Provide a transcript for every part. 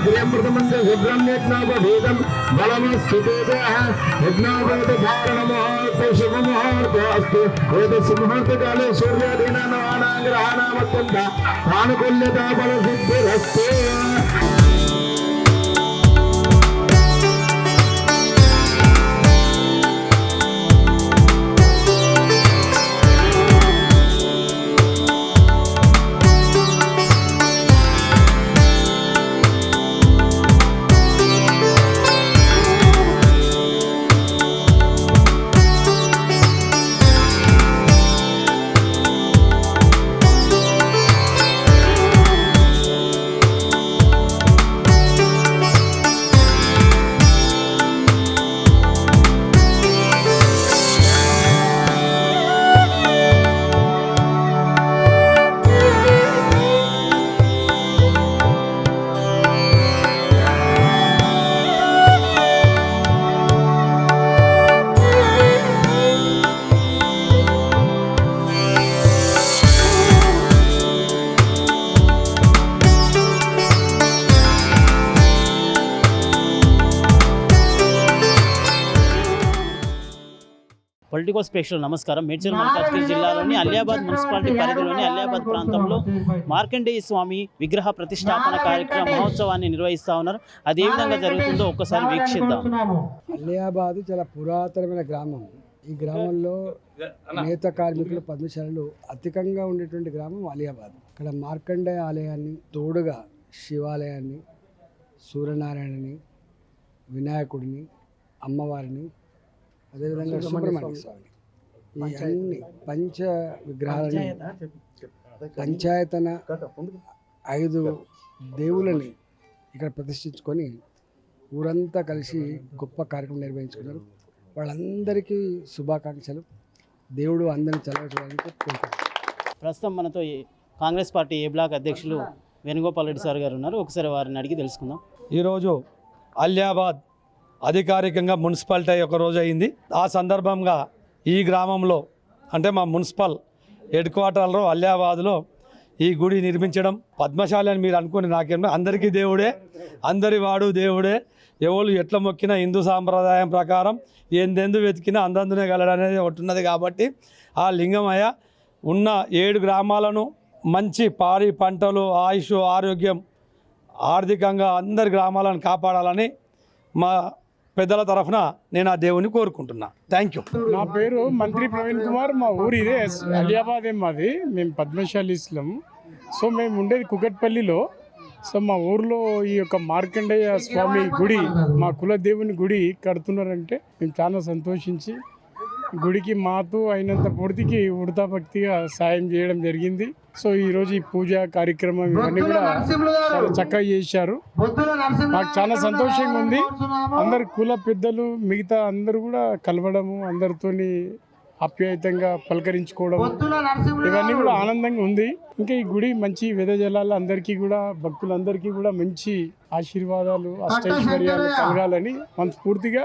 ప్రియమృతమంత్రి శుభ్రమ్యజ్ఞాప భేదం బలమస్తిదేహ యజ్ఞాపేత ధారణ ముహూర్త శుభ ముహూర్త అస్తు ఏదస్ ముహూర్త కాలే సూర్యోదీన ఆనుకూల్యత బల సిద్ధిరస్తే పొలిటికల్ స్పేషల్ నమస్కారం. మేడ్చల్ మల్కాజ్గిరి జిల్లాలోని అలియాబాద్ మున్సిపాలిటీ పరిధిలోని అలియాబాద్ ప్రాంతంలో మార్కండేయ స్వామి విగ్రహ ప్రతిష్టాపన కార్యక్రమ మహోత్సవాన్ని నిర్వహిస్తా ఉన్నారు. అది ఏ విధంగా జరుగుతుందో ఒక్కసారి వీక్షిద్దాం. అలియాబాద్ చాలా పురాతనమైన గ్రామం. ఈ గ్రామంలో నేత కార్మికులు పద్మశాలలు అధికంగా ఉండేటువంటి గ్రామం అలియాబాద్. ఇక్కడ మార్కండేయ ఆలయాన్ని తోడుగా శివాలయాన్ని సూర్యనారాయణని వినాయకుడిని అమ్మవారిని అదేవిధంగా సుబ్రహ్మణ్య స్వామిని ఈ అన్ని పంచ విగ్రహాలని పంచాయతన ఐదు దేవులని ఇక్కడ ప్రతిష్ఠించుకొని ఊరంతా కలిసి గొప్ప కార్యక్రమం నిర్వహించుకున్నారు. వాళ్ళందరికీ శుభాకాంక్షలు. దేవుడు అందరిని కోరుకుంటున్నాను. ప్రస్తుతం మనతో ఈ కాంగ్రెస్ పార్టీ ఏ బ్లాక్ అధ్యక్షులు వేణుగోపాల్ రెడ్డి సార్ గారు ఉన్నారు. ఒకసారి వారిని అడిగి తెలుసుకుందాం. ఈరోజు అలియాబాద్ అధికారికంగా మున్సిపాలిటీ ఒక రోజు అయింది. ఆ సందర్భంగా ఈ గ్రామంలో అంటే మా మున్సిపల్ హెడ్ క్వార్టర్లో అలియాబాద్లో ఈ గుడి నిర్మించడం పద్మశాలి అని మీరు అనుకుని నాకేం అందరికీ దేవుడే అందరి వాడు దేవుడే. ఎవరు ఎట్లా మొక్కినా హిందూ సాంప్రదాయం ప్రకారం ఎందెందు వెతికినా అందందునే గలడనేది ఒకటి ఉన్నది కాబట్టి ఆ లింగమయ్య ఉన్న ఏడు గ్రామాలను మంచి పాడి పంటలు ఆయుష్ ఆరోగ్యం ఆర్థికంగా అందరి గ్రామాలను కాపాడాలని మా పెద్దల తరఫున నేను ఆ దేవుని కోరుకుంటున్నా. థ్యాంక్ యూ నా పేరు మంత్రి ప్రవీణ్ కుమార్. మా ఊరు ఇదే అలియాబాద్ ఏం మాది. మేము పద్మశాలీస్లం సో మేము ఉండేది కుకట్పల్లిలో. సో మా ఊర్లో ఈ యొక్క మార్కండేయ స్వామి గుడి మా కుల దేవుని గుడి కడుతున్నారంటే మేము చాలా సంతోషించి గుడికి మాతో అయినంత పూర్తికి ఉడతా భక్తిగా సాయం చేయడం జరిగింది. సో ఈరోజు ఈ పూజ కార్యక్రమం ఇవన్నీ కూడా చాలా చక్కగా చేశారు. నాకు చాలా సంతోషంగా ఉంది. అందరు కుల పెద్దలు మిగతా అందరూ కూడా కలవడము అందరితోని ఆప్యాయతంగా పలకరించుకోవడం ఇవన్నీ కూడా ఆనందంగా ఉంది. ఇంకా ఈ గుడి మంచి వెదజలాలు అందరికీ కూడా భక్తులందరికీ కూడా మంచి ఆశీర్వాదాలు అష్టైశ్వర్యాలు కలగాలని మనస్ఫూర్తిగా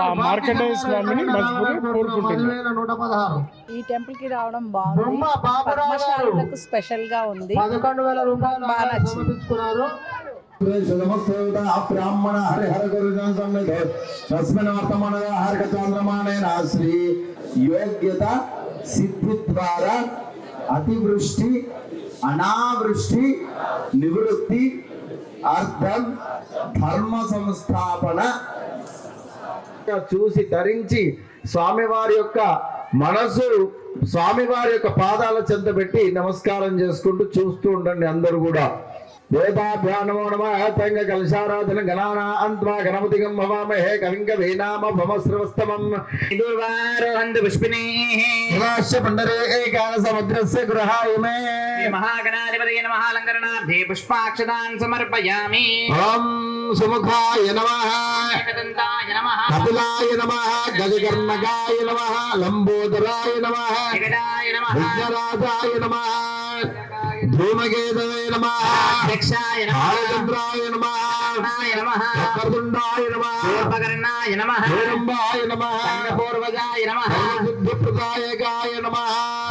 ఆ మార్కండేయ స్వామిని మనస్ఫూర్తిగా కోరుకుంటున్నాను ఈ టెంపుల్కి రావడం బాగుంది. స్పెషల్గా ఉంది. బాగా నచ్చింది బ్రాహ్మణ హరిహర సన్నిధో తస్మిన్ వర్తమాన హరిక చంద్రమానేన శ్రీ యోగ్యత సిద్ధి ద్వారా అతివృష్టి అనావృష్టి నివృత్తి అర్థం ధర్మ సంస్థాపన. చూసి ధరించి స్వామివారి యొక్క మనసు స్వామివారి యొక్క పాదాల చెంత పెట్టి నమస్కారం చేసుకుంటూ చూస్తూ ఉండండి అందరూ కూడా. దేవాభ్యా నమో తంగ కలశారాధన గణానా అంత్వా గణపతి గం భవామహే కవింక వేనామ భవశ్రవస్తమం దుర్వారోహంతు పుష్పిణీః పండరే ఏకాల సముద్రస్య గృహాయ మే మహాగణాధిపతయ నమః అలంకరణార్థే పుష్పాక్షతాన్ సమర్పయామి ఓం సుముఖాయ నమః ఏకదంతాయ నమః కపిలాయ నమః గజకర్ణకాయ నమః లంబోదరాయ నమః జగదాయ నమః విఘ్నరాజాయ నమః ధూమకేతవే నమ. ఆలచంద్రాయ నమ. కర్ణాయ నమః. కర్దుండాయ నమ. పూర్వకర్ణాయ నమః. హేరంబాయ నమ. పూర్వజాయ నమః. సిద్ధిప్రదాయకాయ నమ.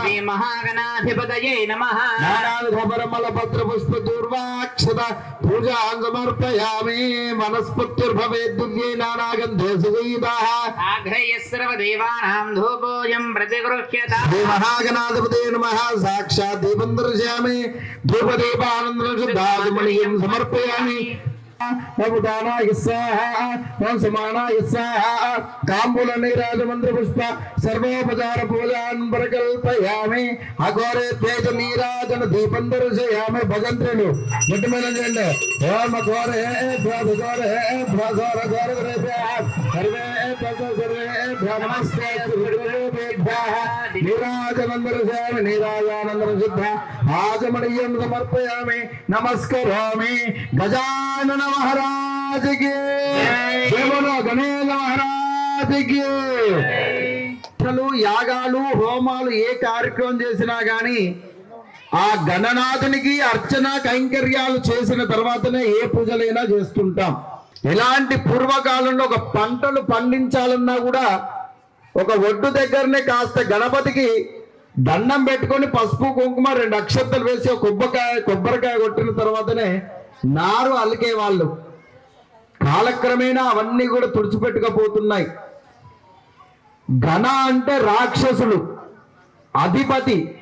శ్రీ మహాగణాధిపతయే నమః. నానావిధపరమల పత్ర పుష్ప దూర్వాక్షత పూజాన్ సమర్పయామి వనస్పత్యుర్భవే దివ్యే నానాగంధే సుగీతాః ఆఘ్రయ సర్వదేవానాం ధూపోయం ప్రతిగృహ్యత. శ్రీ మహాగణాధిపతే నమ. సాక్షాత్ దీపం దర్శయామి. ధూపదీపానందన శుద్ధాదిమణీయం సమర్పయామి. నముదానాయ స్వాహ ఓం సమానాయ స్వాహ కాంబుల నీరాజమంత్ర పుష్ప సర్వోపచార పూజాన్ ప్రకల్పయామి అఘోరే తేజ నీరాజన దీపం దర్శయామి భజంత్రులు. ముట్టుమైన చేయండి ఓం అఘోరే భోధఘోరే భోధోర ఘోర సర్వే సర్వే నమస్తే. గురుదేవేభ్యః నీరాజనందరశామి నీరాజానందర శుద్ధ ఆచమణీయం సమర్పయామి. నమస్కరామి. గజానన మహారాజకి గణేశ మహారాజకి యాగాలు హోమాలు ఏ కార్యక్రమం చేసినా గాని ఆ గణనాథునికి అర్చన కైంకర్యాలు చేసిన తర్వాతనే ఏ పూజలైనా చేస్తుంటాం. ఎలాంటి పూర్వకాలంలో ఒక పంటలు పండించాలన్నా కూడా ఒక ఒడ్డు దగ్గరనే కాస్త గణపతికి దండం పెట్టుకొని పసుపు కుంకుమ రెండు అక్షంతలు వేసి ఒక కొబ్బరికాయ కొబ్బరికాయ కొట్టిన తర్వాతనే నారు అలికే వాళ్ళు. కాలక్రమేణా అవన్నీ కూడా తుడిచిపెట్టుకపోతున్నాయి. గణ అంటే రాక్షసులు అధిపతి.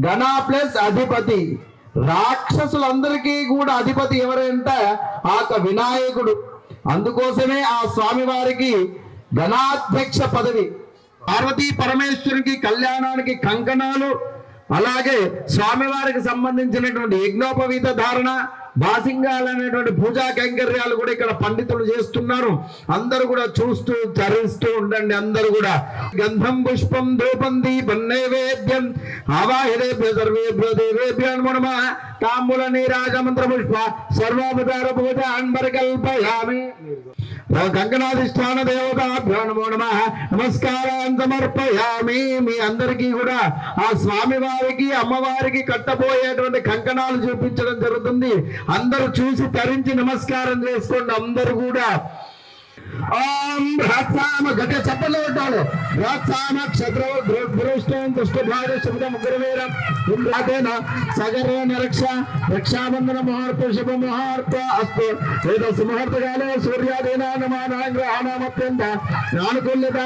ఘన ప్లస్ అధిపతి. రాక్షసులందరికీ కూడా అధిపతి ఎవరంటే? ఆ యొక్క వినాయకుడు. అందుకోసమే ఆ స్వామివారికి ఘనాధ్యక్ష పదవి. పార్వతీ పరమేశ్వరునికి కళ్యాణానికి కంకణాలు అలాగే స్వామివారికి సంబంధించినటువంటి యజ్ఞోపవీత ధారణ బాసింగాలు అనేటువంటి పూజా కైంకర్యాలు కూడా ఇక్కడ పండితులు చేస్తున్నారు. అందరూ కూడా చూస్తూ చరిస్తూ ఉండండి అందరూ కూడా. గంధం పుష్పం ధూపం దీపం నైవేద్యం ఆవాహిరేభ్య సర్వేభ్యో దేవేభ్యో నమో నమః. తాంబూల పుష్ప సర్వావతార పూజ అన్వరకల్పయామి గంగనాధిష్టాన దేవతాభ్యో నమో నమ. నమస్కారం సమర్పయామి మీ అందరికీ కూడా ఆ స్వామి వారికి అమ్మవారికి కట్టబోయేటువంటి కంకణాలు చూపించడం జరుగుతుంది. అందరూ చూసి తరించి నమస్కారం చేసుకోండి. అందరూ కూడా ఓం భ్రాత్సామ గట్ట చప్పలు కొట్టాలి. భ్రాత్సామ క్షత్రో దృష్టం దుష్టభాగ శబ్దం గురువేరం. ఇంద్రాదేన సగర నిరక్ష రక్షాబంధన ముహూర్త శుభ ముహూర్త అస్తు. ఏదో సుముహూర్తకాలే సూర్యాదీనా నమానాగ్రహణమత్యంత నానుకూల్యత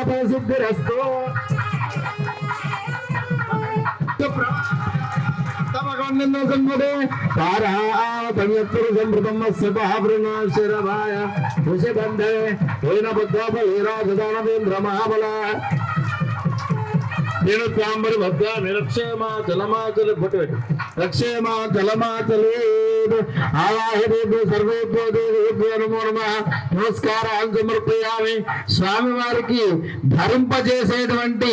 పరిసిద్ధిరస్తు శిరభాయ ఋషిబంధే ఏన బుద్ధోపేరాజదానవేంద్ర మహాబల. నేను తాంబరి వద్ద నిరక్షేమ జలమాతలు బొట్టు పెట్టు రక్షేమ జలమాచలి ఆవాహిరేభ్య సర్వేభ్యో దేవేభ్యో నమో నమ. నమస్కారాలు సమర్పయామి ధరింపజేసేటువంటి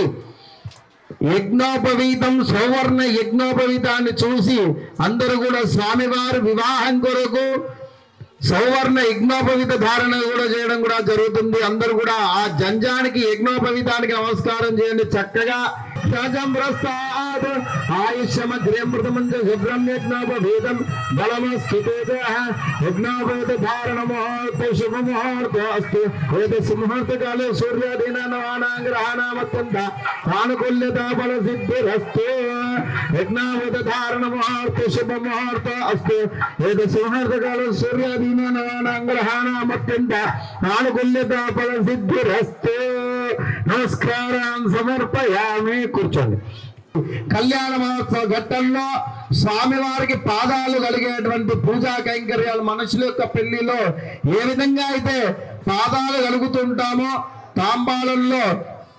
యజ్ఞోపవీతం సౌవర్ణ యజ్ఞోపవీతాన్ని చూసి అందరూ కూడా స్వామివారు వివాహం కొరకు సౌవర్ణ యజ్ఞోపవిత ధారణ కూడా చేయడం కూడా జరుగుతుంది. అందరూ కూడా ఆ జంజానికి యజ్ఞోపవీతానికి నమస్కారం చేయండి. చక్కగా సహజం ప్రస్తాద్ ఆయుష్యమగ్రేమృతమంజ శుభ్రం యజ్ఞోపవీతం బలమస్థితేజ యజ్ఞోపవీత ధారణ ముహూర్త శుభ ముహూర్త అస్తు ఏదస్సు ముహూర్తకాలే సూర్యాదీన నవానాగ్రహానామత్యంత ఆనుకూల్యత బల సిద్ధిరస్తు యజ్ఞావత ధారణ నమస్కారం సమర్పయామి కూర్చోండి. కళ్యాణ మహోత్సవ ఘట్టంలో స్వామివారికి పాదాలు కలిగేటువంటి పూజా కైంకర్యాలు మనుషుల యొక్క పెళ్ళిలో ఏ విధంగా అయితే పాదాలు కలుగుతుంటామో తాంబాలంలో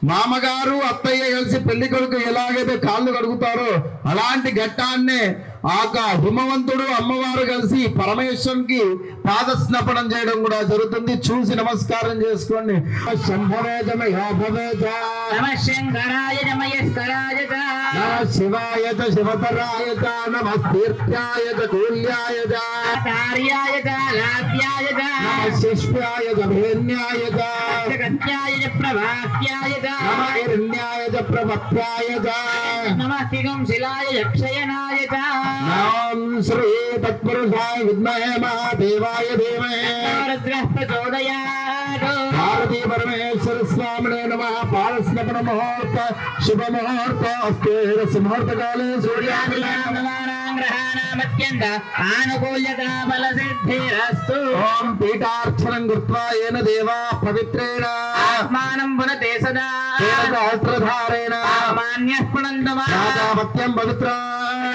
మామగారు అత్తయ్య కలిసి పెళ్ళి కొడుకు ఎలాగైతే కాళ్ళు కడుగుతారో అలాంటి ఘట్టాన్నే ఆ యొక్క హిమవంతుడు అమ్మవారు కలిసి పరమేశ్వరునికి పాదస్నపనం చేయడం కూడా జరుగుతుంది. చూసి నమస్కారం చేసుకోండి. శివాయ చ శివతరాయ చ నమస్తీర్థ్యాయ చ కూల్యాయ చ. ఆచార్యాయ చ లాభ్యాయ చ. నమ శిష్యాయ చ భేన్యాయ చ. జగత్యాయ చ ప్రభాస్యాయ చ. నమ హిరణ్యాయ చ ప్రమత్యాయ చ. నమ శిగం శిలాయ యక్షయనాయ చ. నమం శ్రీ తత్పురుషాయ విద్మహే ఆదిత్యాయ ధీమహి భారతీ పరమేశ్వర స్వామినే నమ ముహూర్త శుభ ముహూర్త అస్తే ముహూర్తకాలే సూర్యాగ్రహాణామత్యంత పవిత్రేణ ఆత్మానం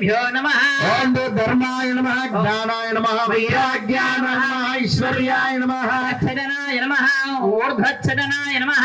ఓమావనందాసనాయ నమః. ఓం ధర్మాయ నమః జ్ఞానాయ నమః వైరాగ్యాయ నమః ఐశ్వర్యాయ నమః. ఛదనాయ నమః నమః.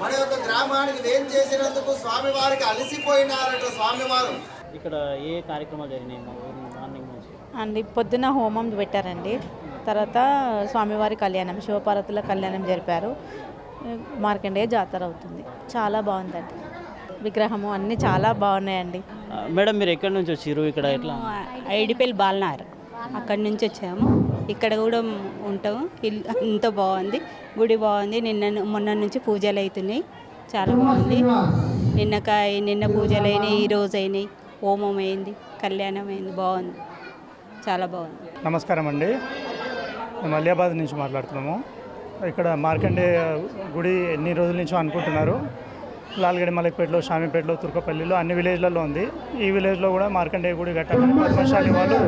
మన యొక్క గ్రామానికి చేసినందుకు స్వామివారికి అలసిపోయినారట స్వామివారు. ఇక్కడ ఏ కార్యక్రమాలు జరిగినాయి మార్నింగ్ నుంచి? అండి పొద్దున హోమం పెట్టారండి. తర్వాత స్వామివారి కళ్యాణం శివపార్వతుల కళ్యాణం జరిపారు. మార్కండేయ జాతర అవుతుంది. చాలా బాగుందండి. విగ్రహము అన్నీ చాలా బాగున్నాయండి. మేడం మీరు ఎక్కడి నుంచి వచ్చారు? ఇక్కడ ఎట్లా? ఐడిపల్లి బాలనార్ అక్కడి నుంచి వచ్చాము. ఇక్కడ కూడా ఉంటాము. ఇల్లు అంత బాగుంది. గుడి బాగుంది. నిన్న మొన్న నుంచి పూజలు అవుతున్నాయి చాలా బాగుంది. నిన్నకాయ నిన్న పూజలు అయినాయి ఈ రోజు అయినాయి. హోమం అయింది కళ్యాణం అయింది బాగుంది. చాలా బాగుంది. నమస్కారం అండి. మేము అలియాబాద్ నుంచి మాట్లాడుతున్నాము. ఇక్కడ మార్కండే గుడి ఎన్ని రోజుల నుంచో అనుకుంటున్నారు? లాల్గడి మలక్పేటలో షామీపేటలో తుర్కపల్లిలో అన్ని విలేజ్లలో ఉంది. ఈ విలేజ్లో కూడా మార్కండేయ గుడి కట్టాలని పద్మశాలి వాళ్ళు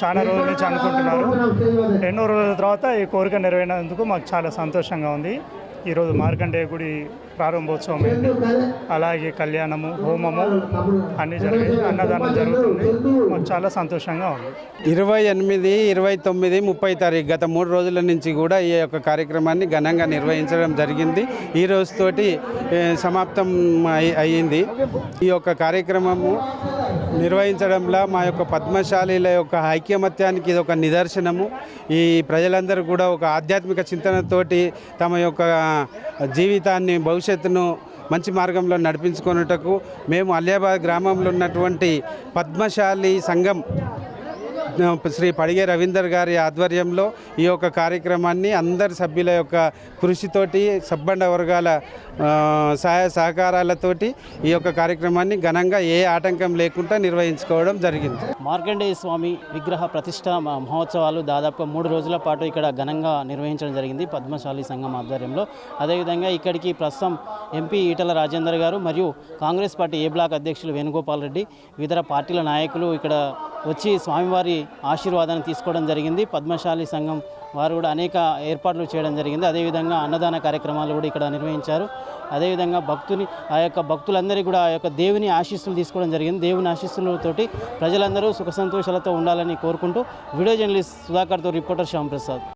చాలా రోజుల నుంచి అనుకుంటున్నారు. ఎన్నో రోజుల తర్వాత ఈ కోరిక నెరవేరినందుకు మాకు చాలా సంతోషంగా ఉంది. ఈరోజు మార్కండేయ గుడి ప్రారంభోత్సవం అయింది. అలాగే కళ్యాణము హోమము అన్నీ జరిగి అన్నదానం జరుగుతుంది. మాకు చాలా సంతోషంగా ఉంది. ఇరవై ఎనిమిది ఇరవై తొమ్మిది ముప్పై తారీఖు గత మూడు రోజుల నుంచి కూడా ఈ యొక్క కార్యక్రమాన్ని ఘనంగా నిర్వహించడం జరిగింది. ఈ రోజుతోటి సమాప్తం అయ్యింది. ఈ యొక్క కార్యక్రమము నిర్వహించడంలో మా యొక్క పద్మశాలీల యొక్క ఐక్యమత్యానికి ఇది ఒక నిదర్శనము. ఈ ప్రజలందరూ కూడా ఒక ఆధ్యాత్మిక చింతనతోటి తమ యొక్క జీవితాన్ని భవిష్యత్తును మంచి మార్గంలో నడిపించుకొనుటకు మేము అలియాబాద్ గ్రామంలో ఉన్నటువంటి పద్మశాలి సంఘం శ్రీ పడిగే రవీందర్ గారి ఆధ్వర్యంలో ఈ యొక్క కార్యక్రమాన్ని అందరి సభ్యుల యొక్క కృషితోటి సబ్బండ వర్గాల సహాయ సహకారాలతోటి ఈ యొక్క కార్యక్రమాన్ని ఘనంగా ఏ ఆటంకం లేకుండా నిర్వహించుకోవడం జరిగింది. మార్కండేయ స్వామి విగ్రహ ప్రతిష్ట మ- మహోత్సవాలు దాదాపుగా మూడు రోజుల పాటు ఇక్కడ ఘనంగా నిర్వహించడం జరిగింది పద్మశాలి సంఘం ఆధ్వర్యంలో. అదేవిధంగా ఇక్కడికి ప్రస్తుతం ఎంపీ ఈటల రాజేందర్ గారు మరియు కాంగ్రెస్ పార్టీ ఏ బ్లాక్ అధ్యక్షులు వేణుగోపాల్ రెడ్డి ఇతర పార్టీల నాయకులు ఇక్కడ వచ్చి స్వామివారి ఆశీర్వాదాన్ని తీసుకోవడం జరిగింది. పద్మశాలి సంఘం వారు కూడా అనేక ఏర్పాట్లు చేయడం జరిగింది. అదేవిధంగా అన్నదాన కార్యక్రమాలు కూడా ఇక్కడ నిర్వహించారు. అదేవిధంగా భక్తుని ఆ యొక్క భక్తులందరికీ కూడా ఆ యొక్క దేవుని ఆశీస్సులు తీసుకోవడం జరిగింది. దేవుని ఆశీస్సులతోటి ప్రజలందరూ సుఖ సంతోషాలతో ఉండాలని కోరుకుంటూ video journalist సుధాకర్తో reporter Shyam Prasad.